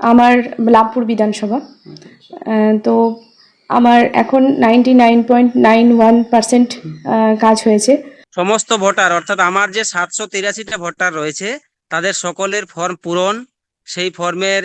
আমার লাভপুর বিধানসভা। তো আমার এখন ninety nine point nine one percent কাজ হয়েছে। সমস্ত ভোটার অর্থাৎ আমার যে সাতশো তিরাশিটা ভোটার রয়েছে তাদের সকলের ফর্ম পূরণ সেই ফর্মের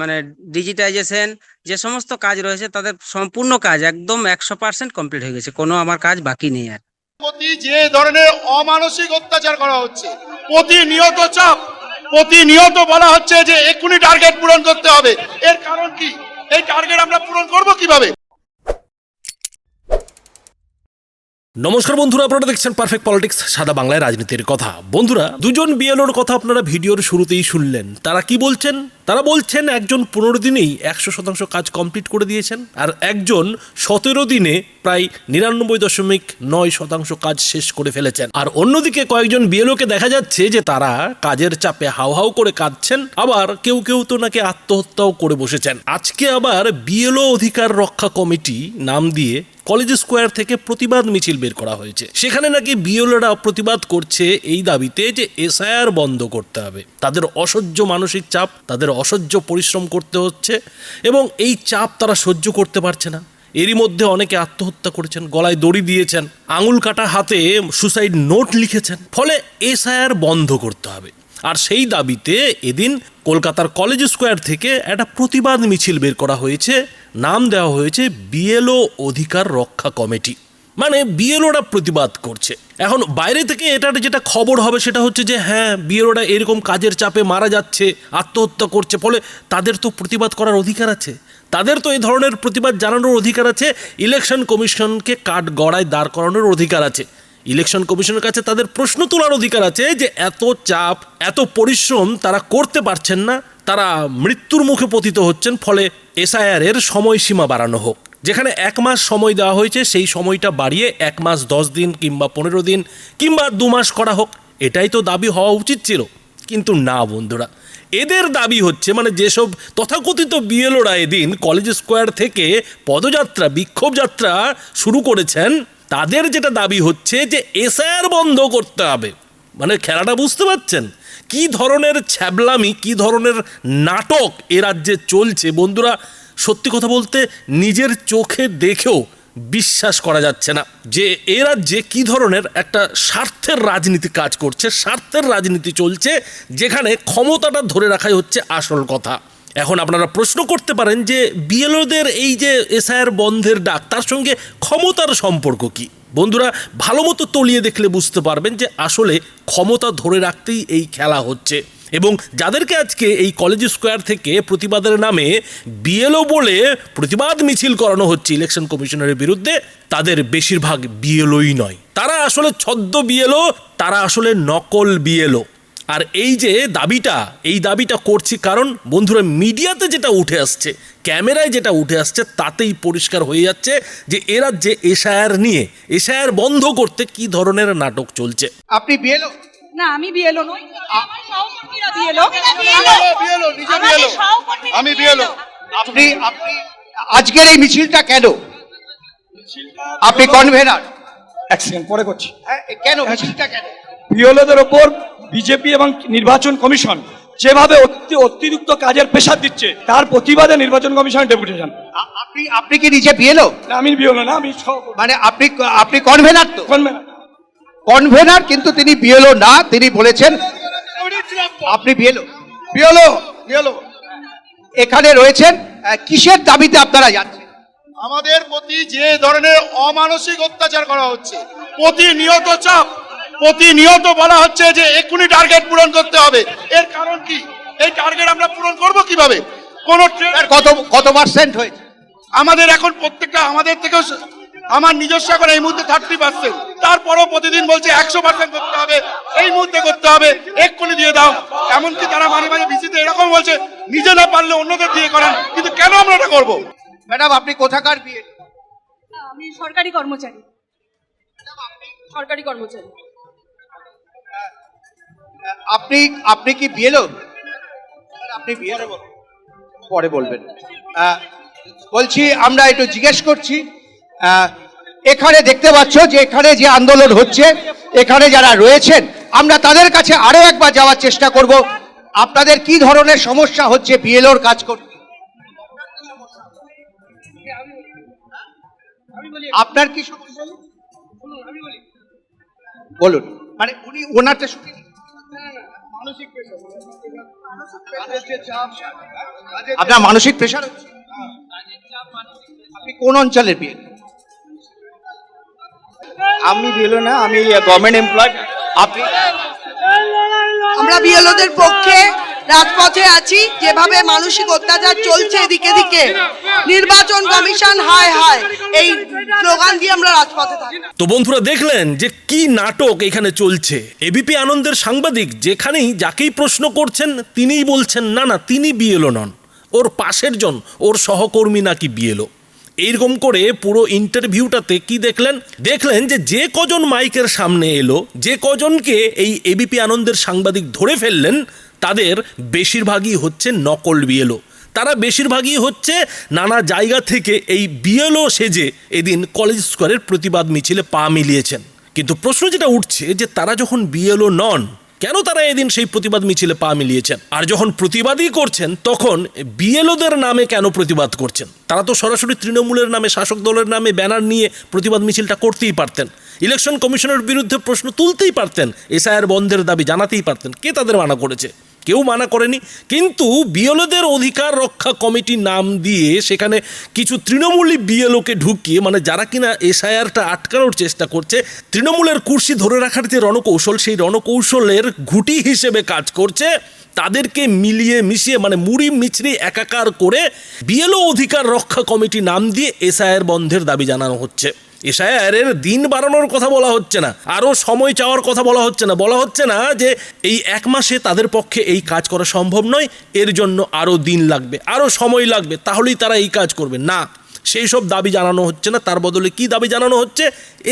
মানে ডিজিটাইজেশন যে সমস্ত কাজ রয়েছে তাদের সম্পূর্ণ কাজ একদম একশো পার্সেন্ট কমপ্লিট হয়ে গেছে। কোনো আমার কাজ বাকি নেই আর। প্রতি যে ধরনের অমানসিক অত্যাচার করা হচ্ছে প্রতিনিয়ত চাপ প্রতিনিয়ত বলা হচ্ছে যে এক্ষুনি টার্গেট পূরণ করতে হবে। এর কারণ কি? এই টার্গেট আমরা পূরণ করব কীভাবে? নমস্কার বন্ধুরা, আপনারা দেখছেন পারফেক্ট পলিটিক্স সাদা বাংলায় রাজনীতির কথা। বন্ধুরা, দুজন বিএলওর কথা আপনারা ভিডিওর শুরুতেই শুনলেন। তারা কি বলছেন? তারা বলছেন একজন পনেরো দিনেই একশো শতাংশ কাজ কমপ্লিট করে দিয়েছেন, আর একজন সতেরো দিনে প্রায় নিরানব্বই দশমিক নয় শতাংশ কাজ শেষ করে ফেলেছেন। আর অন্যদিকে কয়েকজন বিএলওকে দেখা যাচ্ছে যে তারা কাজের চাপে হাউ হাউ করে কাঁদছেন, আবার কেউ কেউ তো নাকি আত্মহত্যাও করে বসেছেন। আজকে আবার বিএলও অধিকার রক্ষা কমিটি নাম দিয়ে কলেজ স্কোয়ার থেকে প্রতিবাদ মিছিল বের করা হয়েছে। সেখানে নাকি বিএলওরা প্রতিবাদ করছে এই দাবিতে যে এসআইআর বন্ধ করতে হবে। তাদের অসহ্য মানসিক চাপ, তাদের অসহ্য পরিশ্রম করতে হচ্ছে এবং এই চাপ তারা সহ্য করতে পারছে না। এরই মধ্যে অনেকে আত্মহত্যা করেছেন, গলায় দড়ি দিয়েছেন, আঙুল কাটা হাতে সুসাইড নোট লিখেছেন। ফলে এসআইআর বন্ধ করতে হবে। আর সেই দাবিতে এদিন কলকাতার কলেজ স্কোয়ার থেকে একটা প্রতিবাদ মিছিল বের করা হয়েছে। নাম দেওয়া হয়েছে বিএলও অধিকার রক্ষা কমিটি। মানে বিএলওরা প্রতিবাদ করছে। এখন বাইরে থেকে এটার যেটা খবর হবে সেটা হচ্ছে যে হ্যাঁ বিএলওরা এরকম কাজের চাপে মারা যাচ্ছে, আত্মহত্যা করছে, ফলে তাদের তো প্রতিবাদ করার অধিকার আছে। তাদের তো এই ধরনের প্রতিবাদ জানানোর অধিকার আছে। ইলেকশন কমিশনকে কাঠ গড়ায় দাঁড় করানোর অধিকার আছে। ইলেকশন কমিশনের কাছে তাদের প্রশ্ন তোলার অধিকার আছে যে, এত চাপ, এত পরিশ্রম তারা করতে পারছেন না, তারা মৃত্যুর মুখে পতিত হচ্ছেন, ফলে এসআইআর এর সময়সীমা বাড়ানো হোক। যেখানে এক মাস সময় দেওয়া হয়েছে, সেই সময়টা বাড়িয়ে এক মাস দশ দিন কিংবা পনেরো দিন কিংবা দু মাস করা হোক, এটাই তো দাবি হওয়া উচিত ছিল। কিন্তু না বন্ধুরা, এদের দাবি হচ্ছে মানে যেসব তথাকথিত বিএলওরা এদিন কলেজ স্কোয়ার থেকে পদযাত্রা, বিক্ষোভ যাত্রা শুরু করেছেন, তাদের যেটা দাবি হচ্ছে যে এসআইআর বন্ধ করতে হবে। মানে খেলাটা বুঝতে পারছেন? কি ধরনের ছ্যাবলামি, কি ধরনের নাটক এ রাজ্যে চলছে? বন্ধুরা সত্যি কথা বলতে নিজের চোখে দেখেও বিশ্বাস করা যাচ্ছে না যে এ রাজ্যে কি ধরনের একটা স্বার্থের রাজনীতি কাজ করছে, স্বার্থের রাজনীতি চলছে, যেখানে ক্ষমতাটা ধরে রাখাই হচ্ছে আসল কথা। এখন আপনারা প্রশ্ন করতে পারেন যে বিএলওদের এই যে এসআইআর বন্ধের ডাক, তার সঙ্গে ক্ষমতার সম্পর্ক কি? বন্ধুরা, ভালো মতো তলিয়ে দেখলে বুঝতে পারবেন যে আসলে ক্ষমতা ধরে রাখতেই এই খেলা হচ্ছে। এবং যাদেরকে আজকে এই কলেজ স্কোয়ার থেকে প্রতিবাদের নামে বিএলও বলে প্রতিবাদ মিছিল করানো হচ্ছে ইলেকশন কমিশনের বিরুদ্ধে, তাদের বেশিরভাগ বিএলওই নয়। তারা আসলে ছদ্ম বিএলও তারা আসলে নকল বিএলও আর এই যে দাবিটা, এই দাবিটা করছি কারণ, বন্ধুরা, মিডিয়াতে যেটা উঠে আসছে, ক্যামেরায় যেটা উঠে আসছে, তাতেই পরিষ্কার হয়ে যাচ্ছে যে এরা যে এশায়ার নিয়ে এশায়ার বন্ধ করতে কি ধরনের নাটক চলছে। আপনি বিএলও না আমি বিএলও নই আমার সহকর্মীরা বিএলও বিএলও নিজে বিএলও আমি বিএলও আপনি আপনি আজকের এই মিছিলটা কেন? আপনি কনভেনার এক সেকেন্ড পরে করছি। কেন মিছিলটা কেন? বিএলওদের ওপর বিজেপি এবং নির্বাচন কমিশন যেভাবে অতিরিক্ত কাজের প্রেশার দিচ্ছে তার প্রতিবাদে নির্বাচন কমিশনের ডেপুটেশন। আপনি আপনি কি নিজে বিএলও আমি বিএলও না আমি মানে আপনি আপনি কনভেনার তো? convener। কনভেনার কিন্তু তিনি বিএলও না তিনি বলেছেন আপনি বিএলও। BLO BLO. এখানে রয়েছেন কিসের দাবিতে আপনারা যাচ্ছেন? আমাদের প্রতি যে ধরনের অমানসিক অত্যাচার করা হচ্ছে প্রতিনিয়ত চাপ প্রতিনিয়ত বলা হচ্ছে যে এক্ষুনি টার্গেট পূরণ করতে হবে। এর কারণ কি? এই টার্গেট আমরা পূরণ করব কীভাবে? কোন কত কত পার্সেন্ট হয়েছে? আমাদের এখন প্রত্যেকটা আমাদের থেকেও আমার নিজস্ব এখন এই মুহূর্তে থার্টি পার্সেন্ট তারপরও প্রতিদিন বলছে একশো পার্সেন্ট করতে হবে। এই মুহূর্তে করতে হবে। এক্ষুনি দিয়ে দাও। এমনকি তারা মাঝে মাঝে ভিসিতে এরকম বলছে নিজে না পারলে অন্যদের দিয়ে করান। কিন্তু কেন আমরা এটা করব? ম্যাডাম আপনি কোথাকার বিএল আমি সরকারি কর্মচারী। সরকারি কর্মচারী। আপনি আপনি কি বিএলও আপনি বিএলও পরে বলবেন। বলছি আমরা একটু জিজ্ঞেস করছি এখানে দেখতে পাচ্ছ যে এখানে যে আন্দোলন হচ্ছে, এখানে যারা রয়েছেন, আমরা তাদের কাছে আরও একবার যাওয়ার চেষ্টা করব। আপনাদের কি ধরনের সমস্যা হচ্ছে বিএলওর কাজ করতে? আপনার কি সমস্যা? বলুন। মানে উনি ওনারটা শুনি আপনার মানসিক প্রেশার আপনি কোন অঞ্চলের বিয়ে আমি বিএলও না আমি গভর্নমেন্ট এমপ্লয় আপনি আমরা বিএলওদের পক্ষে রাজপথে আছি যেভাবে মানসিক অত্যাচার চলছে এদিকে দিকে নির্বাচন কমিশন হায় হায় এই স্লোগান দিয়ে আমরা রাজপথে থাকি। তো বন্ধুরা দেখলেন যে কি নাটক এখানে চলছে। এবিপি আনন্দের সাংবাদিক যেখানেই যাকেই প্রশ্ন করছেন তিনিই বলছেন না না তিনি বিএলও নন। ওর পাশের জন ওর সহকর্মী নাকি বিএলও। এইরকম করে পুরো ইন্টারভিউটাতে কি দেখলেন? দেখলেন যে যে কজন মাইকের সামনে এলো, যে কজনকে এই এবিপি আনন্দের সাংবাদিক ধরে ফেললেন, তাদের বেশিরভাগই হচ্ছে নকল বিএলও তারা বেশিরভাগই হচ্ছে নানা জায়গা থেকে এই বিএলও সেজে এদিন কলেজ স্কোয়ারের প্রতিবাদ মিছিলে পা মিলিয়েছেন। কিন্তু প্রশ্ন যেটা উঠছে যে তারা যখন বিএলও নন কেন তারা এদিন সেই প্রতিবাদ মিছিলে পা মিলিয়েছেন? আর যখন প্রতিবাদই করছেন, তখন বিএলওদের নামে কেন প্রতিবাদ করছেন? তারা তো সরাসরি তৃণমূলের নামে, শাসক দলের নামে ব্যানার নিয়ে প্রতিবাদ মিছিলটা করতেই পারতেন। ইলেকশন কমিশনের বিরুদ্ধে প্রশ্ন তুলতেই পারতেন। এসআইআর বন্ধের দাবি জানাতেই পারতেন। কে তাদের মানা করেছে? কেউ মানা করেনি। কিন্তু বিএলওদের অধিকার রক্ষা কমিটি নাম দিয়ে সেখানে কিছু তৃণমূলী বিএলওকে ঢুকিয়ে মানে যারা কিনা এসআইআরটা আটকানোর চেষ্টা করছে, তৃণমূলের কুর্সি ধরে রাখার যে রণকৌশল, সেই রণকৌশলের ঘুটি হিসেবে কাজ করছে। তাদেরকে মিলিয়ে মিশিয়ে মানে মুড়ি মিছরি একাকার করে বিএলও অধিকার রক্ষা কমিটি নাম দিয়ে এসআইআর বন্ধের দাবি জানানো হচ্ছে। এসআইআরের দিন বাড়ানোর কথা বলা হচ্ছে না, আরও সময় চাওয়ার কথা বলা হচ্ছে না। বলা হচ্ছে না যে এই এক মাসে তাদের পক্ষে এই কাজ করা সম্ভব নয়, এর জন্য আরও দিন লাগবে, আরও সময় লাগবে, তাহলেই তারা এই কাজ করবে। না, সেই সব দাবি জানানো হচ্ছে না, তার বদলে কি দাবি জানানো হচ্ছে?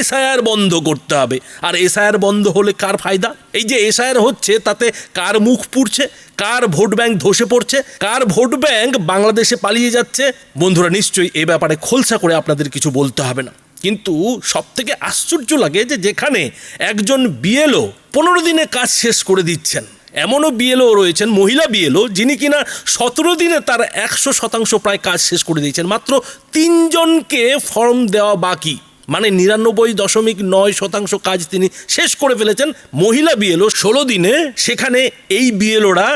এসআইআর বন্ধ করতে হবে। আর এসআইআর বন্ধ হলে কার ফায়দা? এই যে এসআইআর হচ্ছে, তাতে কার মুখ পুড়ছে, কার ভোট ব্যাংক ধসে পড়ছে, কার ভোট ব্যাংক বাংলাদেশে পালিয়ে যাচ্ছে? বন্ধুরা, নিশ্চয়ই এ ব্যাপারে খোলসা করে আপনাদের কিছু বলতে হবে না। কিন্তু সব থেকে আশ্চর্য লাগে যে যেখানে একজন বিএলও পনেরো দিনে কাজ শেষ করে দিচ্ছেন, এমনও বিএলও রয়েছেন, মহিলা বিএলও, যিনি কিনা সতেরো দিনে তার একশো শতাংশ প্রায় কাজ শেষ করে দিয়েছেন, মাত্র তিনজনকে ফর্ম দেওয়া বাকি। মানে নিরানব্বই দশমিক নয় শতাংশ কাজ তিনি শেষ করে ফেলেছেন, মহিলা বিএলও ষোলো দিনে সেখানে এই বিএলওরা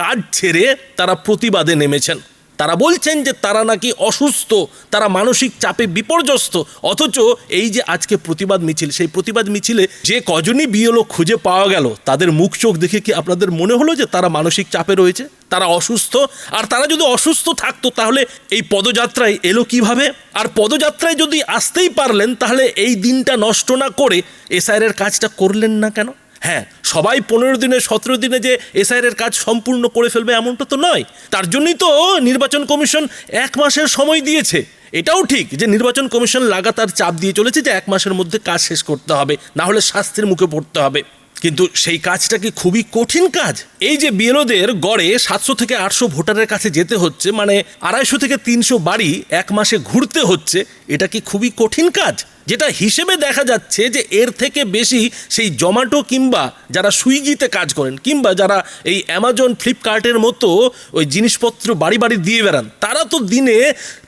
কাজ ছেড়ে তারা প্রতিবাদে নেমেছেন। তারা বলছেন যে তারা নাকি অসুস্থ, তারা মানসিক চাপে বিপর্যস্ত। অথচ এই যে আজকে প্রতিবাদ মিছিল, সেই প্রতিবাদ মিছিলে যে কজনই বিএলও খুঁজে পাওয়া গেল, তাদের মুখ চোখ দেখে কি আপনাদের মনে হলো যে তারা মানসিক চাপে রয়েছে? তারা অসুস্থ? আর তারা যদি অসুস্থ থাকতো তাহলে এই পদযাত্রায় এলো কীভাবে? আর পদযাত্রায় যদি আসতেই পারলেন, তাহলে এই দিনটা নষ্ট না করে এসআইয়ের কাজটা করলেন না কেন? হ্যাঁ সবাই পনেরো দিনে, সতেরো দিনে যে এসআইয়ের কাজ সম্পূর্ণ করে ফেলবে এমনটা তো নয়। তার জন্যই তো নির্বাচন কমিশন এক মাসের সময় দিয়েছে। এটাও ঠিক যে নির্বাচন কমিশন লাগাতার চাপ দিয়ে চলেছে যে এক মাসের মধ্যে কাজ শেষ করতে হবে, না হলে শাস্তির মুখে পড়তে হবে। কিন্তু সেই কাজটা কি খুবই কঠিন কাজ? এই যে বিএলওদের গড়ে সাতশো থেকে আটশো ভোটারের কাছে যেতে হচ্ছে মানে আড়াইশো থেকে তিনশো বাড়ি এক মাসে ঘুরতে হচ্ছে, এটা কি খুবই কঠিন কাজ? যেটা হিসেবে দেখা যাচ্ছে যে এর থেকে বেশি সেই জোম্যাটো কিংবা যারা সুইগিতে কাজ করেন, কিংবা যারা এই অ্যামাজন, ফ্লিপকার্টের মতো ওই জিনিসপত্র বাড়ি বাড়ি দিয়ে বেড়ান, তারা তো দিনে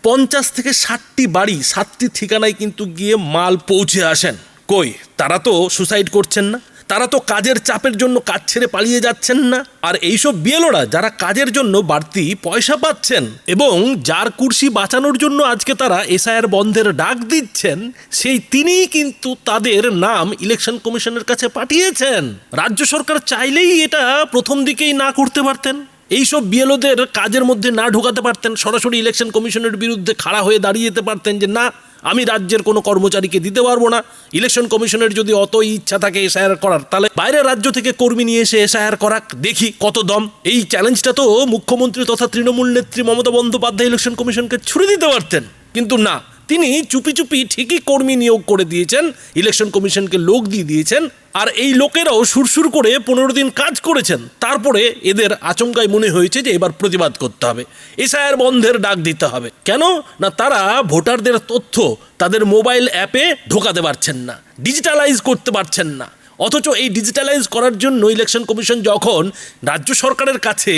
পঞ্চাশ থেকে ষাটটি বাড়ি, সাতটি ঠিকানায় কিন্তু গিয়ে মাল পৌঁছে আসেন। কই, তারা তো সুসাইড করছেন না? তারা তো কাজের চাপের জন্য কাজ ছেড়ে পালিয়ে যাচ্ছেন না। আর এইসব বিএলওরা যারা কাজের জন্য বাড়তি পয়সা পাচ্ছেন এবং যার কুর্সি বাঁচানোর জন্য আজকে তারা এসআইআর বন্ধের ডাক দিচ্ছেন, সেই তিনিই কিন্তু তাদের নাম ইলেকশন কমিশনের কাছে পাঠিয়েছেন। রাজ্য সরকার চাইলেই এটা প্রথম দিকেই না করতে পারতেন। এইসব বিএলওদের কাজের মধ্যে না ঢোকাতে পারতেন, সরাসরি ইলেকশন কমিশনের বিরুদ্ধে খাড়া হয়ে দাঁড়িয়ে যেতে পারতেন যে না আমি রাজ্যের কোনো কর্মচারীকে দিতে পারব না। ইলেকশন কমিশনের যদি অতই ইচ্ছা থাকে এসআইআর করার, তাহলে বাইরের রাজ্য থেকে কর্মী নিয়ে এসে এসআইআর করাক, দেখি কত দম। এই চ্যালেঞ্জটা তো মুখ্যমন্ত্রী তথা তৃণমূল নেত্রী মমতা বন্দ্যোপাধ্যায় ইলেকশন কমিশনকে ছুড়ে দিতে পারতেন। কিন্তু না তিনি চুপি চুপি ঠিকই কর্মী নিয়োগ করে দিয়েছেন ইলেকশন কমিশনকে লোক দিয়ে দিয়েছেন, আর এই লোকেরাও সুরসুর করে পনেরো দিন কাজ করেছেন। তারপরে এদের আচমকায় মনে হয়েছে যে এবার প্রতিবাদ করতে হবে। এসআইআর বন্ধের ডাক দিতে হবে। কেন? না, তারা ভোটারদের তথ্য তাদের মোবাইল অ্যাপে ঢোকাতে পারছেন না ডিজিটালাইজ করতে পারছেন না। অথচ এই ডিজিটালাইজ করার জন্য ইলেকশন কমিশন যখন রাজ্য সরকারের কাছে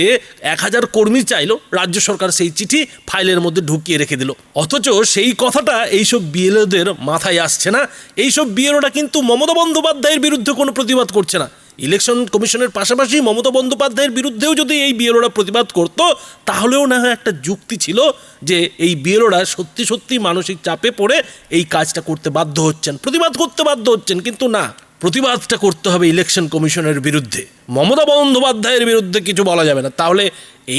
এক হাজার কর্মী চাইলো, রাজ্য সরকার সেই চিঠি ফাইলের মধ্যে ঢুকিয়ে রেখে দিল। অথচ সেই কথাটা এইসব বিএলওদের মাথায় আসছে না। এইসব বিএলওরা কিন্তু মমতা বন্দ্যোপাধ্যায়ের বিরুদ্ধে কোনো প্রতিবাদ করছে না। ইলেকশন কমিশনের পাশাপাশি মমতা বন্দ্যোপাধ্যায়ের বিরুদ্ধেও যদি এই বিএলওরা প্রতিবাদ করত, তাহলেও না হয় একটা যুক্তি ছিল যে এই বিএলওরা সত্যি সত্যি মানসিক চাপে পড়ে এই কাজটা করতে বাধ্য হচ্ছেন। প্রতিবাদ করতে বাধ্য হচ্ছেন, কিন্তু না। প্রতিবাদটা করতে হবে ইলেকশন কমিশনের বিরুদ্ধে। মমতা বন্দ্যোপাধ্যায়ের বিরুদ্ধে কিছু বলা যাবে না। তাহলে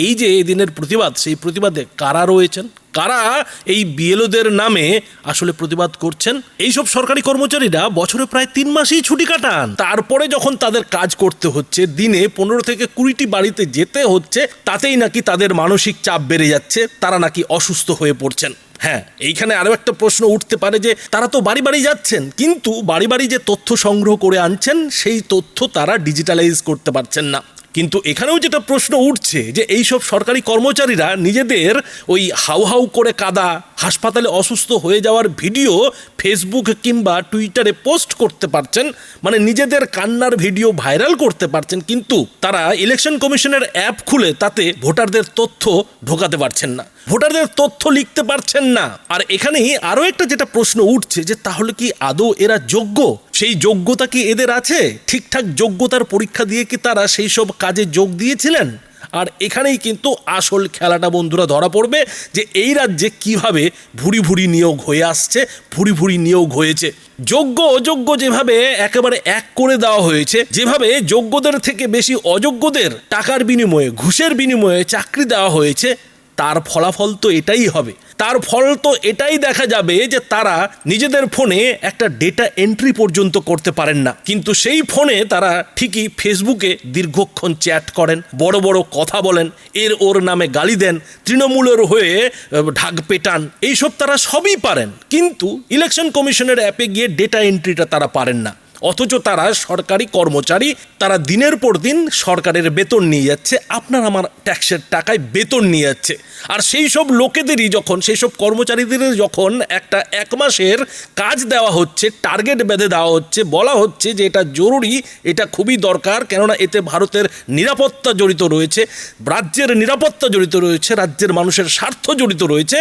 এই যে এই দিনের প্রতিবাদ, সেই প্রতিবাদে কারা রয়েছেন? কারা এই বিএলওদের নামে আসলে প্রতিবাদ করছেন? এইসব সরকারি কর্মচারীরা বছরে প্রায় তিন মাসেই ছুটি কাটান। তারপরে যখন তাদের কাজ করতে হচ্ছে, দিনে পনেরো থেকে কুড়িটি বাড়িতে যেতে হচ্ছে, তাতেই নাকি তাদের মানসিক চাপ বেড়ে যাচ্ছে, তারা নাকি অসুস্থ হয়ে পড়ছেন। হ্যাঁ এইখানে আরও একটা প্রশ্ন উঠতে পারে যে তারা তো বাড়ি বাড়ি যাচ্ছেন, কিন্তু বাড়ি বাড়ি যে তথ্য সংগ্রহ করে আনছেন, সেই তথ্য তারা ডিজিটালাইজ করতে পারছেন না। কিন্তু এখানেও যেটা প্রশ্ন উঠছে যে এইসব সরকারি কর্মচারীরা নিজেদের ওই হাউ হাউ করে কাদা, হাসপাতালে অসুস্থ হয়ে যাওয়ার ভিডিও ফেসবুক কিংবা টুইটারে পোস্ট করতে পারছেন মানে নিজেদের কান্নার ভিডিও ভাইরাল করতে পারছেন, কিন্তু তারা ইলেকশন কমিশনের অ্যাপ খুলে তাতে ভোটারদের তথ্য ঢোকাতে পারছেন না। ভোটারদের তথ্য লিখতে পারছেন না। আর এখানেই আরও একটা যেটা প্রশ্ন উঠছে যে তাহলে কি আদৌ এরা যোগ্য? সেই যোগ্যতা কি এদের আছে? ঠিকঠাক যোগ্যতার পরীক্ষা দিয়ে কি তারা সেই সব কাজে যোগ দিয়েছিলেন? আর এখানেই কিন্তু আসল খেলাটা বন্ধুরা ধরা পড়বে যে এই রাজ্যে কীভাবে ভুরি ভুরি নিয়োগ হয়ে আসছে ভুরি ভুরি নিয়োগ হয়েছে। যোগ্য অযোগ্য যেভাবে একেবারে এক করে দেওয়া হয়েছে, যেভাবে যোগ্যদের থেকে বেশি অযোগ্যদের টাকার বিনিময়ে, ঘুষের বিনিময়ে চাকরি দেওয়া হয়েছে, তার ফলাফল তো এটাই হবে। তার ফল তো এটাই দেখা যাবে যে তারা নিজেদের ফোনে একটা ডেটা এন্ট্রি পর্যন্ত করতে পারেন না। কিন্তু সেই ফোনে তারা ঠিকই ফেসবুকে দীর্ঘক্ষণ চ্যাট করেন, বড় বড় কথা বলেন, এর ওর নামে গালি দেন, তৃণমূলের হয়ে ঢাক পেটান, এইসব তারা সবই পারেন। কিন্তু ইলেকশন কমিশনের অ্যাপে গিয়ে ডেটা এন্ট্রিটা তারা পারেন না। অথচ তারা সরকারি কর্মচারী, তারা দিনের পর দিন সরকারের বেতন নিয়ে যাচ্ছে, আপনার আমার ট্যাক্সের টাকায় বেতন নিয়ে যাচ্ছে। আর সেই সব লোকেদেরই যখন, সেই সব কর্মচারীদের যখন একটা এক মাসের কাজ দেওয়া হচ্ছে, টার্গেট বেঁধে দেওয়া হচ্ছে, বলা হচ্ছে যে এটা জরুরি, এটা খুবই দরকার, কেননা এতে ভারতের নিরাপত্তা জড়িত রয়েছে, রাজ্যের নিরাপত্তা জড়িত রয়েছে, রাজ্যের মানুষের স্বার্থ জড়িত রয়েছে।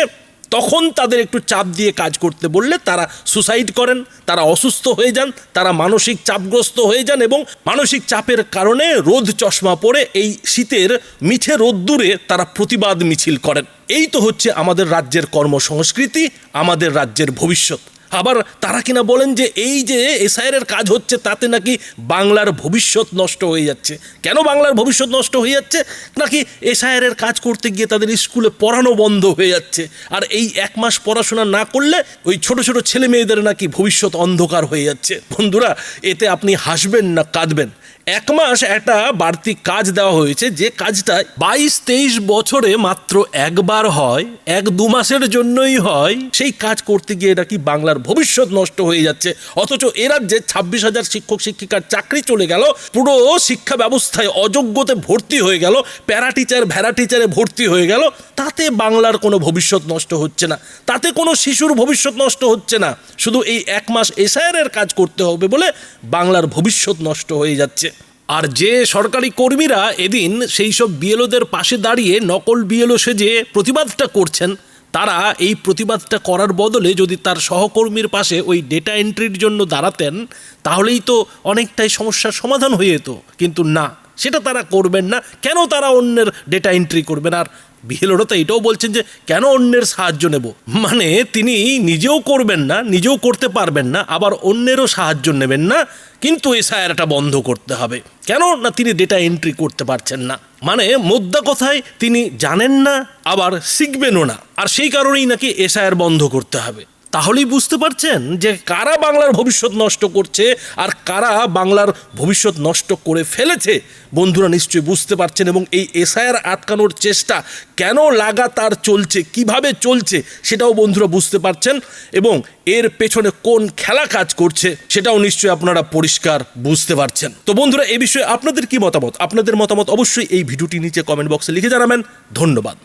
তখন তাদের একটু চাপ দিয়ে কাজ করতে বললে তারা সুসাইড করেন, তারা অসুস্থ হয়ে যান, তারা মানসিক চাপগ্রস্ত হয়ে যান এবং মানসিক চাপের কারণে রোদ চশমা পরে এই শীতের মিঠে রোদ্দুরে তারা প্রতিবাদ মিছিল করেন। এই তো হচ্ছে আমাদের রাজ্যের কর্মসংস্কৃতি, আমাদের রাজ্যের ভবিষ্যৎ। আবার তারা কিনা বলেন যে এই যে এসআইয়ের কাজ হচ্ছে, তাতে নাকি বাংলার ভবিষ্যৎ নষ্ট হয়ে যাচ্ছে। কেন বাংলার ভবিষ্যৎ নষ্ট হয়ে যাচ্ছে? নাকি এসআইয়ের কাজ করতে গিয়ে তাদের স্কুলে পড়ানো বন্ধ হয়ে যাচ্ছে। আর এই এক মাস পড়াশোনা না করলে ওই ছোট ছোট ছেলে মেয়েদের নাকি ভবিষ্যৎ অন্ধকার হয়ে যাচ্ছে। বন্ধুরা, এতে আপনি হাসবেন না কাঁদবেন। এক মাস একটা বাড়তি কাজ দেওয়া হয়েছে, যে কাজটা বাইশ তেইশ বছরে মাত্র একবার হয়, এক দু মাসের জন্যই হয়, সেই কাজ করতে গিয়ে নাকি বাংলার ভবিষ্যৎ নষ্ট হয়ে যাচ্ছে। অথচ এ রাজ্যে ছাব্বিশ হাজার শিক্ষক, শিক্ষিকার চাকরি চলে গেল, পুরো শিক্ষা ব্যবস্থায় অযোগ্যতে ভর্তি হয়ে গেল, প্যারা টিচার ভ্যারা টিচারে ভর্তি হয়ে গেল, তাতে বাংলার কোনো ভবিষ্যৎ নষ্ট হচ্ছে না। তাতে কোনো শিশুর ভবিষ্যৎ নষ্ট হচ্ছে না। শুধু এই এক মাস এসআইআর কাজ করতে হবে বলে বাংলার ভবিষ্যৎ নষ্ট হয়ে যাচ্ছে। আর যে সরকারি কর্মীরা এদিন সেই সব বিএলওদের পাশে দাঁড়িয়ে নকল বিএলও সেজে প্রতিবাদটা করছেন, তারা এই প্রতিবাদটা করার বদলে যদি তার সহকর্মীর পাশে ওই ডেটা এন্ট্রির জন্য দাঁড়াতেন, তাহলেই তো অনেকটাই সমস্যার সমাধান হয়ে যেত। কিন্তু না, সেটা তারা করবেন না। কেন তারা অন্যের ডেটা এন্ট্রি করবেন? আর বিএলওরা তো এটাও বলছেন যে কেন অন্যের সাহায্য নেব? মানে তিনি নিজেও করবেন না, নিজেও করতে পারবেন না, আবার অন্যেরও সাহায্য নেবেন না, কিন্তু এসআইআরটা বন্ধ করতে হবে। কেন? না, তিনি ডেটা এন্ট্রি করতে পারছেন না। মানে মোদ্দা কথায় তিনি জানেন না, আবার শিখবেনও না। আর সেই কারণেই নাকি এসআইআর বন্ধ করতে হবে। তাহলেই বুঝতে পারছেন যে কারা বাংলার ভবিষ্যৎ নষ্ট করছে আর কারা বাংলার ভবিষ্যৎ নষ্ট করে ফেলেছে। বন্ধুরা নিশ্চয়ই বুঝতে পারছেন এবং এই এসআইআর আটকানোর চেষ্টা কেন লাগাতার চলছে, কীভাবে চলছে, সেটাও বন্ধুরা বুঝতে পারছেন এবং এর পেছনে কোন খেলা কাজ করছে, সেটাও নিশ্চয়ই আপনারা পরিষ্কার বুঝতে পারছেন। তো বন্ধুরা, এ বিষয়ে আপনাদের কি মতামত? আপনাদের মতামত অবশ্যই এই ভিডিওটি নিচে কমেন্ট বক্সে লিখে জানাবেন। ধন্যবাদ।